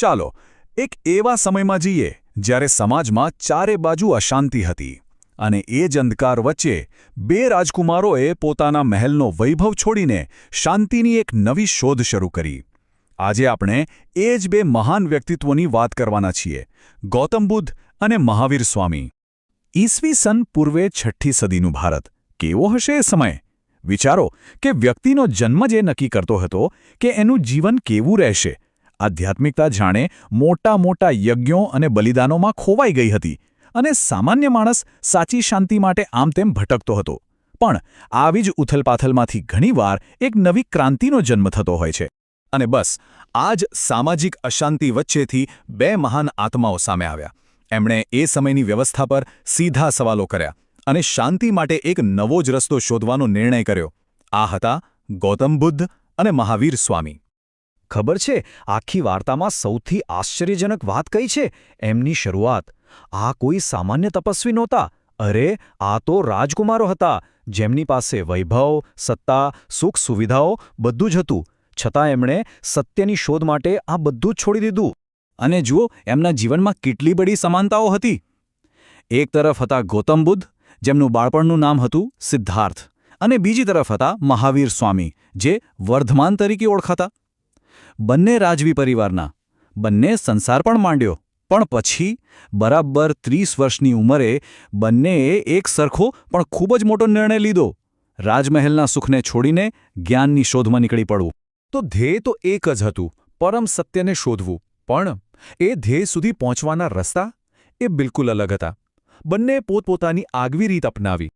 ચાલો, એક એવા સમયમાં જઈએ જ્યારે સમાજમાં ચારે બાજુ અશાંતિ હતી અને એ જ અંધકાર વચ્ચે બે રાજકુમારોએ પોતાના મહેલનો વૈભવ છોડીને શાંતિની એક નવી શોધ શરૂ કરી. આજે આપણે એ જ બે મહાન વ્યક્તિત્વોની વાત કરવાના છીએ, ગૌતમ બુદ્ધ અને મહાવીર સ્વામી. ઈસવી સન પૂર્વે છઠ્ઠી સદીનું ભારત. કેવો હશે એ સમય? વિચારો કે વ્યક્તિનો જન્મ જ નક્કી કરતો હતો કે એનું જીવન કેવું રહેશે? આધ્યાત્મિકતા જાણે મોટા મોટા યજ્ઞો અને બલિદાનોમાં ખોવાઈ ગઈ હતી અને સામાન્ય માણસ સાચી શાંતિ માટે આમ તેમ ભટકતો હતો. પણ આવી જ ઉથલપાથલમાંથી ઘણીવાર એક નવી ક્રાંતિનો જન્મ થતો હોય છે. અને બસ, આ જ સામાજિક અશાંતિ વચ્ચેથી બે મહાન આત્માઓ સામે આવ્યા. એમણે એ સમયની વ્યવસ્થા પર સીધા સવાલો કર્યા અને શાંતિ માટે એક નવો જ રસ્તો શોધવાનો નિર્ણય કર્યો. આ હતા ગૌતમ બુદ્ધ અને મહાવીર સ્વામી. ખબર છે? આખી વાર્તામાં સૌથી આશ્ચર્યજનક વાત કઈ છે? એમની શરૂઆત, આ કોઈ સામાન્ય તપસ્વી નહોતા. અરે, આ તો રાજકુમારો હતા. જેમની પાસે વૈભવ, સત્તા, સુખ સુવિધાઓ બધું જ હતું. છતાં એમણે સત્યની શોધ માટે આ બધું જ છોડી દીધું. અને જુઓ, એમના જીવનમાં કેટલી બડી સમાનતાઓ હતી. એક તરફ હતા ગૌતમ બુદ્ધ, જેમનું બાળપણનું નામ હતું સિદ્ધાર્થ. અને બીજી તરફ હતા મહાવીર સ્વામી, જે વર્ધમાન તરીકે ઓળખાતા. બંને રાજવી પરિવારના. બંને સંસાર પણ માંડ્યો. પણ પછી, બરાબર ત્રીસ વર્ષની ઉંમરે બંનેએ એક સરખો પણ ખૂબ જ મોટો નિર્ણય લીધો. રાજમહેલના સુખને છોડીને જ્ઞાનની શોધમાં નીકળી પડવું. તો ધ્યેય તો એક જ હતું, પરમ સત્યને શોધવું. પણ એ ધ્યેય સુધી પહોંચવાના રસ્તા એ બિલકુલ અલગ હતા. બંને પોતપોતાની આગવી રીત અપનાવી.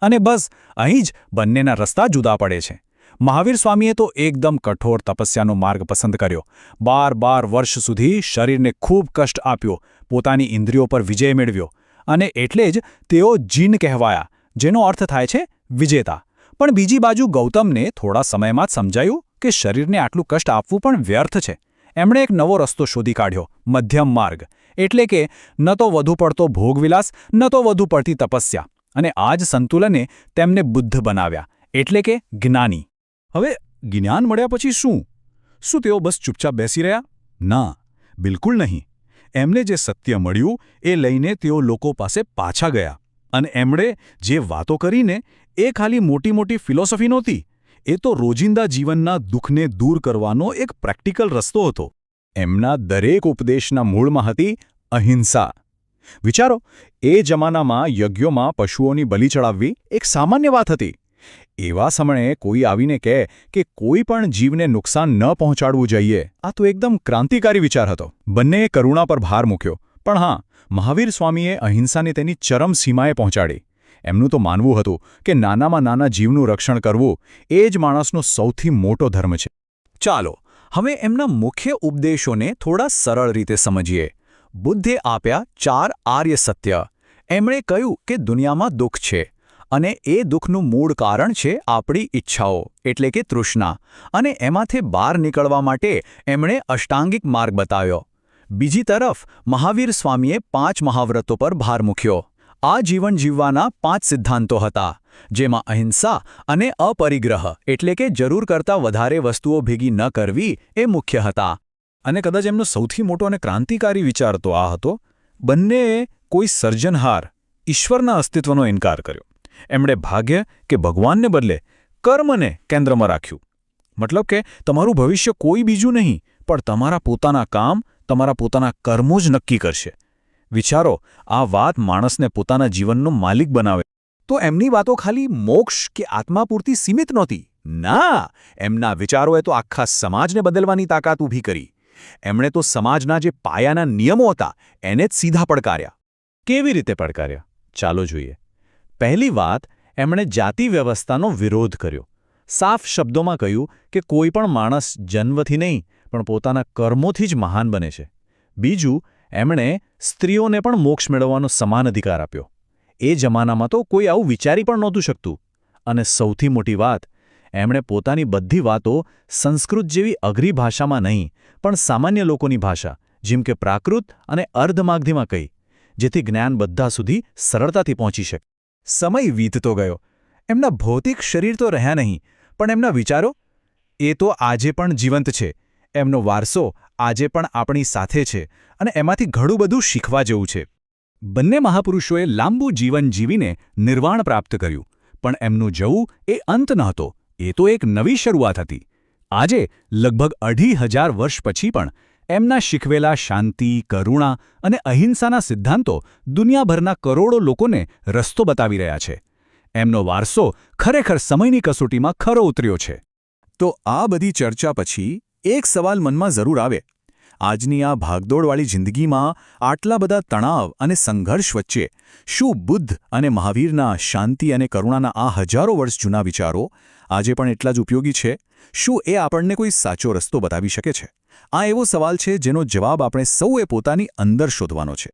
અને બસ, અહીં જ બંનેના રસ્તા જુદા પડે છે. મહાવીર સ્વામીએ તો એકદમ કઠોર તપસ્યાનો માર્ગ પસંદ કર્યો. બાર બાર વર્ષ સુધી શરીરને ખૂબ કષ્ટ આપ્યો, પોતાની ઇન્દ્રિયો પર વિજય મેળવ્યો અને એટલે જ તેઓ જીન કહેવાયા, જેનો અર્થ થાય છે વિજેતા. પણ બીજી બાજુ ગૌતમને થોડા સમયમાં જ સમજાયું કે શરીરને આટલું કષ્ટ આપવું પણ વ્યર્થ છે. એમણે એક નવો રસ્તો શોધી કાઢ્યો, મધ્યમ માર્ગ. એટલે કે ન તો વધુ પડતો ભોગવિલાસ, ન તો વધુ પડતી તપસ્યા. અને આ જ સંતુલને તેમને બુદ્ધ બનાવ્યા. એટલે કે જ્ઞાની. હવે જ્ઞાન મળ્યા પછી શું? શું તેઓ બસ ચૂપચાપ બેસી રહ્યા? ના, બિલકુલ નહીં. એમને જે સત્ય મળ્યું એ લઈને તેઓ લોકો પાસે પાછા ગયા અને એમણે જે વાતો કરીને એ ખાલી મોટી મોટી ફિલોસોફી નહોતી, એ તો રોજિંદા જીવનના દુઃખને દૂર કરવાનો એક પ્રેક્ટિકલ રસ્તો હતો. એમના દરેક ઉપદેશના મૂળમાં હતી અહિંસા. વિચારો, એ જમાનામાં યજ્ઞોમાં પશુઓની બલિ ચડાવવી એક સામાન્ય વાત હતી. એવા સમયે કોઈ આવીને કહે કે કોઈ પણ જીવને નુકસાન ન પહોંચાડવું જોઈએ. આ તો એકદમ ક્રાંતિકારી વિચાર હતો. બંનેએ કરુણા પર ભાર મૂક્યો. પણ હા, મહાવીર સ્વામીએ અહિંસાને તેની ચરમ સીમાએ પહોંચાડી. એમનું તો માનવું હતું કે નાનામાં નાના જીવનું રક્ષણ કરવું એ જ માણસનો સૌથી મોટો ધર્મ છે. ચાલો, હવે એમના મુખ્ય ઉપદેશોને થોડા સરળ રીતે સમજીએ. બુદ્ધે આપ્યા ચાર આર્ય સત્ય. એમણે કહ્યું કે દુનિયામાં દુઃખ છે. અને એ દુઃખનું મૂળ કારણ છે આપણી ઈચ્છાઓ, એટલે કે તૃષ્ણા. અને એમાંથી બહાર નીકળવા માટે એમણે અષ્ટાંગિક માર્ગ બતાવ્યો. બીજી તરફ, મહાવીર સ્વામીએ પાંચ મહાવ્રતો પર ભાર મૂક્યો. આ જીવન જીવવાના પાંચ સિદ્ધાંતો હતા, જેમાં અહિંસા અને અપરિગ્રહ, એટલે કે જરૂર કરતાં વધારે વસ્તુઓ ભેગી ન કરવી એ મુખ્ય હતા. અને કદાચ એમનો સૌથી મોટો અને ક્રાંતિકારી વિચાર તો આ હતો, બંનેએ કોઈ સર્જનહાર, ઈશ્વરના અસ્તિત્વનો ઇનકાર કર્યો. એમણે ભાગ્ય કે ભગવાનને બદલે કર્મને કેન્દ્રમાં રાખ્યું. મતલબ કે તમારું ભવિષ્ય કોઈ બીજું નહીં, પણ તમારા પોતાના કામ, તમારા પોતાના કર્મો જ નક્કી કરશે. વિચારો, આ વાત માણસને પોતાના જીવનનો માલિક બનાવે. તો એમની વાતો ખાલી મોક્ષ કે આત્મા પૂરતી સીમિત નહોતી? ના! એમના વિચારોએ તો આખા સમાજને બદલવાની તાકાત ઊભી કરી. એમણે તો સમાજના જે પાયાના નિયમો હતા, એને જ સીધા પડકાર્યા. કેવી રીતે પડકાર્યા? ચાલો જોઈએ. પહેલી વાત, એમણે જાતિ વ્યવસ્થાનો વિરોધ કર્યો. સાફ શબ્દોમાં કહ્યું કે કોઈ પણ માણસ જન્મથી નહીં, પણ પોતાના કર્મોથી જ મહાન બને છે. બીજું, એમણે સ્ત્રીઓને પણ મોક્ષ મેળવવાનો સમાન અધિકાર આપ્યો. એ જમાનામાં તો કોઈ આવું વિચારી પણ નહોતું શકતું. અને સૌથી મોટી વાત, એમણે પોતાની બધી વાતો સંસ્કૃત જેવી અઘરી ભાષામાં નહીં, પણ સામાન્ય લોકોની ભાષા, જેમ કે પ્રાકૃત અને અર્ધમાગધીમાં કહી જેથી જ્ઞાન બધા સુધી સરળતાથી પહોંચી શકે. સમય વીતતો ગયો. એમના ભૌતિક શરીર તો રહ્યા નહીં, પણ એમના વિચારો? એ તો આજે પણ જીવંત છે. એમનો વારસો આજે પણ આપણી સાથે છે અને એમાંથી ઘણું બધું શીખવા જેવું છે. બંને મહાપુરુષોએ લાંબુ જીવન જીવીને નિર્વાણ પ્રાપ્ત કર્યું, પણ એમનું જવું એ અંત નહોતો, એ તો એક નવી શરૂઆત હતી. આજે લગભગ અઢી હજાર વર્ષ પછી પણ એમના શીખવેલા શાંતિ, કરુણા અને અહિંસાના સિદ્ધાંતો દુનિયાભરના કરોડો લોકોને રસ્તો બતાવી રહ્યા છે. એમનો વારસો ખરેખર સમયની કસોટીમાં ખરો ઉતર્યો છે. તો આ બધી ચર્ચા પછી એક સવાલ મનમાં જરૂર આવે. આજની આ ભાગદોડવાળી જિંદગીમાં આટલા બધા તણાવ અને સંઘર્ષ વચ્ચે શું બુદ્ધ અને મહાવીરના શાંતિ અને કરુણાના આ હજારો વર્ષ જૂના વિચારો આજે પણ એટલા જ ઉપયોગી છે? શું એ આપણને કોઈ સાચો રસ્તો બતાવી શકે છે? આ એવો સવાલ છે જેનો જવાબ આપણે સૌએ પોતાની અંદર શોધવાનો છે.